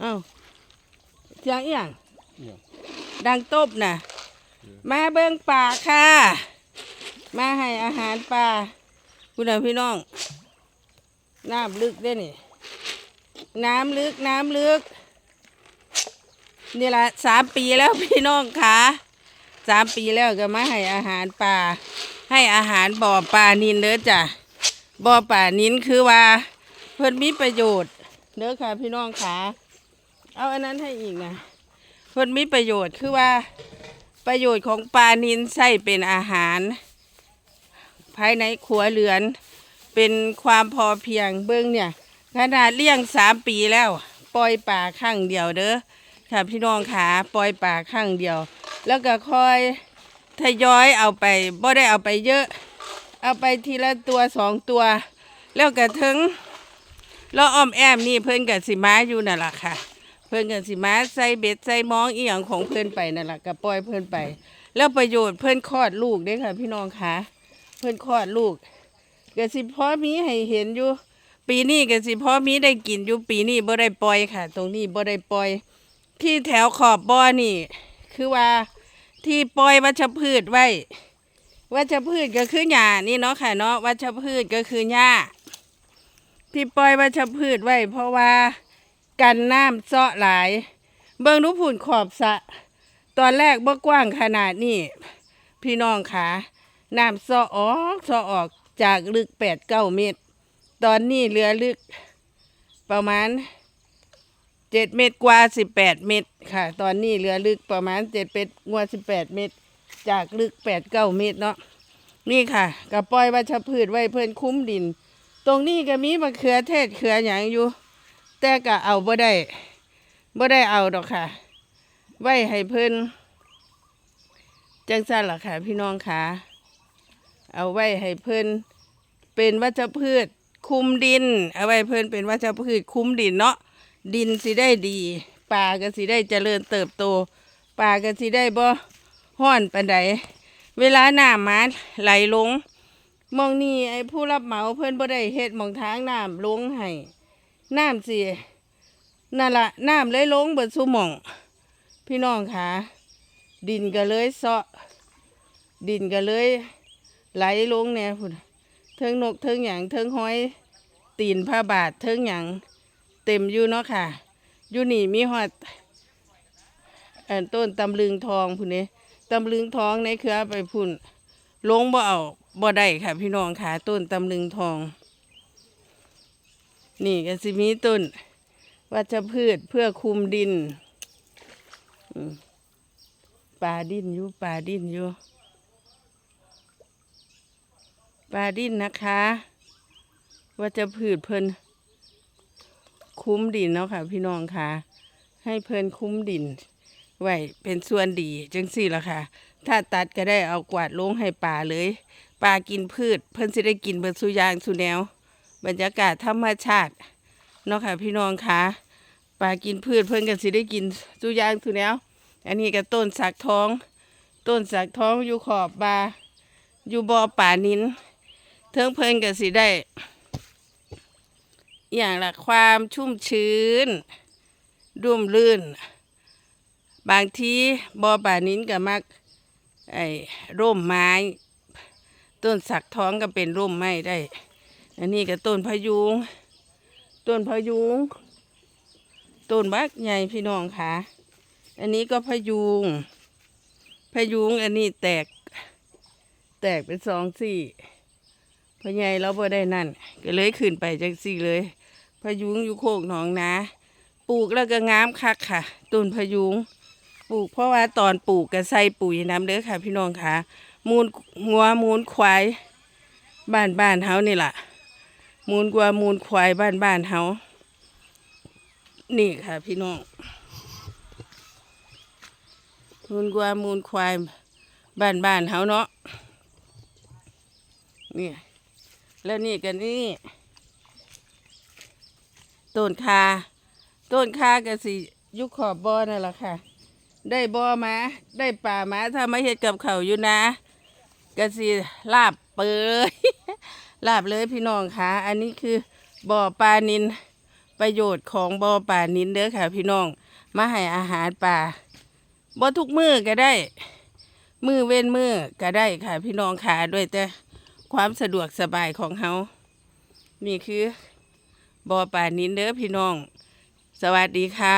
เอ้าเสียงเอียงเนี่ยดังตบน่ะ มาเบิ่งป่าค่ะ มาให้อาหารปลาคุณน่ะพี่น้อง น้ำลึกเด้นี่ น้ำลึกน้ำลึก นี่ละสามปีแล้วพี่น้องค่ะสามปีแล้วก็มาให้อาหารปลาให้อาหารบ่อปลานินเด้อจ้ะบ่อปลานินคือว่า เพิ่นมีประโยชน์เด้อค่ะพี่น้องค่ะ เอาอันนั้นให้อีกนะเพิ่นมีประโยชน์คือว่าประโยชน์ของปลานินใช้เป็นอาหาร ภายในครัวเรือน เป็นความพอเพียงเบิ้องเนี่ยขนาดเลี้ยงสามปีแล้ว ปล่อยป่าข้างเดียวเด้อค่ะพี่น้องขาปล่อยป่าข้างเดียว แล้วก็คอยทยอยเอาไปบ่ได้เอาไปเยอะ เอาไปทีละตัวสองตัว แล้วก็ถึงแล้วอ้อมแอมนี่เพิ่นกับสิมาอยู่นั่นแหละค่ะ เพิ่นกับสิมาใส่เบ็ดใส่มองอีหยังของเพิ่นไปนั่นแหละก็ปล่อยเพิ่นไป แล้วประโยชน์เพิ่นคลอดลูกเด้ค่ะ พี่น้องคะเพิ่นคลอดลูกก็สิพอมีให้เห็นอยู่ ปีนี้ก็สิพอมีได้กินอยู่ปีนี้บ่ได้ปล่อยค่ะ ตรงนี้บ่ได้ปล่อย ที่แถวขอบบ่อนี่ คือว่าที่ปล่อยวัชพืชไว้วัชพืชก็คือหญ้านี่เนาะค่ะเนาะวัชพืชก็คือหญ้าที่ปล่อยวัชพืชไว้ เพราะว่า กันน้ำเซาะหลาย เบิ่งดูผุ่นขอบสะ ตอนแรกบ่กว้างขนาดนี้ พี่น้องขาน้ำเซาะออกเซาะออกจากลึกแปดเก้าเมตร ตอนนี้เหลือลึกประมาณเจ็ดเมตรกว่าสิบแปดเมตรค่ะ ตอนนี้เหลือลึกประมาณเจ็ดเมตรกว่าสิบแปดเมตร จากลึกแปดเก้าเมตรเนาะนี่ค่ะกับปล่อยวัชพืชไว้เพื่อนคุ้มดิน ตรงนี้ก็มีมะเขือเทศเขือหยางอยู่ แต่ก็เอาบ่ได้บ่ได้เอาดอกค่ะ ไว้ให้เพิ่นจังซั่นล่ะค่ะ พี่น้องค่ะเอาไว้ให้เพิ่นเป็นวัชพืชคุมดิน เอาไว้เพิ่นเป็นวัชพืชคุมดินเนาะดินสิได้ดีปลาก็สิได้เจริญเติบโตปลาก็สิได้บ่ห้อนปานใดเวลาน้ำมาไหลลงมองนี่ไอ้ผู้รับเหมาเพิ่นบ่ได้เฮ็ดมองทางน้ำลงให้ น้ำสินั่นละน้ำเลยลงเบิดสุหมอง พี่น้องค่ะดินก็เลยเซาะ ดินก็เลย ไหลลงเนี่ยพุ่นเทิงนกเทิงหยางเทิงห้อย ตีนผ้าบาทเทิงหยางเต็มอยู่เนาะค่ะ อยู่นี่มีหอดต้นตำลึงทองพุ่นนี้ตำลึงทองในเครือไปพุ่นลงบ่เอาบ่ได้ค่ะ พี่น้องค่ะ ต้นตำลึงทอง นี่ก็สิมีต้นวัชพืชเพื่อคุมดินปลาดินอยู่ปลาดินอยู่ปลาดินนะคะวัชพืชเพิ่นคุ้มดินเนาะค่ะ พี่น้องค่ะ ให้เพิ่นคุ้มดินไว้เป็นส่วนดีจังสี่ละค่ะ ถ้าตัดก็ได้เอากวาดลงให้ป่าเลยปลากินพืช เพิ่นสิได้กินเบิดสุยางสุแนว บรรยากาศธรรมชาติเนาะค่ะพี่น้องคะปลากินพืชเพิ่อนก็สิได้กินสุยางสุแนวอันนี้ก็ต้นสักทอง ต้นสักทองอยู่ขอบบาอยู่บ่อป่านินเทิงเพิ่อนก็สิได้ อย่างละความชุ่มชื้นร่มรื่น บางทีบ่อป่านินก็มักไอ้ร่มไม้ ต้นสักท้องก็เป็นร่มไม้ได้ อันนี้ก็ต้นพยุง ต้นพยุง ต้นบักใหญ่พี่น้องค่ะ อันนี้ก็พยุง พยุงอันนี้แตก แตกเป็นสองสี่พะใหญ่เราบ่ได้นั่น ก็เลยขึ้นไปจังสี่เลย พยุงอยู่โคกหนองนาปลูกแล้วก็งามคักค่ะ ต้นพยุง ปลูกเพราะว่าตอนปลูกก็ใส่ปุ๋ยน้ำเด้อค่ะ พี่น้องค่ะ มูลงัวมูลควายบ้านบ้านเฮานี่ล่ะ มูลกว่ามูลควายบ้านบ้านเฮานี่ค่ะ พี่น้องมูลกว่ามูลควายบ้านบ้านเฮาเนาะนี่แล้วนี่กันนี่ต้นคาต้นคาก็สิอยุคขอบบ่อนั่นแหละค่ะ ได้บ่อมาได้ป่ามาถ้าไมาเฮ็ดกับเขาอยู่นะก็สิลาบเปย ลาบเลยพี่น้องค่ะอันนี้คือบ่อปลานินประโยชน์ของบ่อป่านินเด้อค่ะ พี่น้อง มาให้อาหารป่าบ่ทุกมือก็ได้ มือเว้นมือก็ได้ค่ะ พี่น้องค่ะด้วยแต่ความสะดวกสบายของเฮานี่คือบ่อป่านินเด้อพี่น้อง สวัสดีค่ะ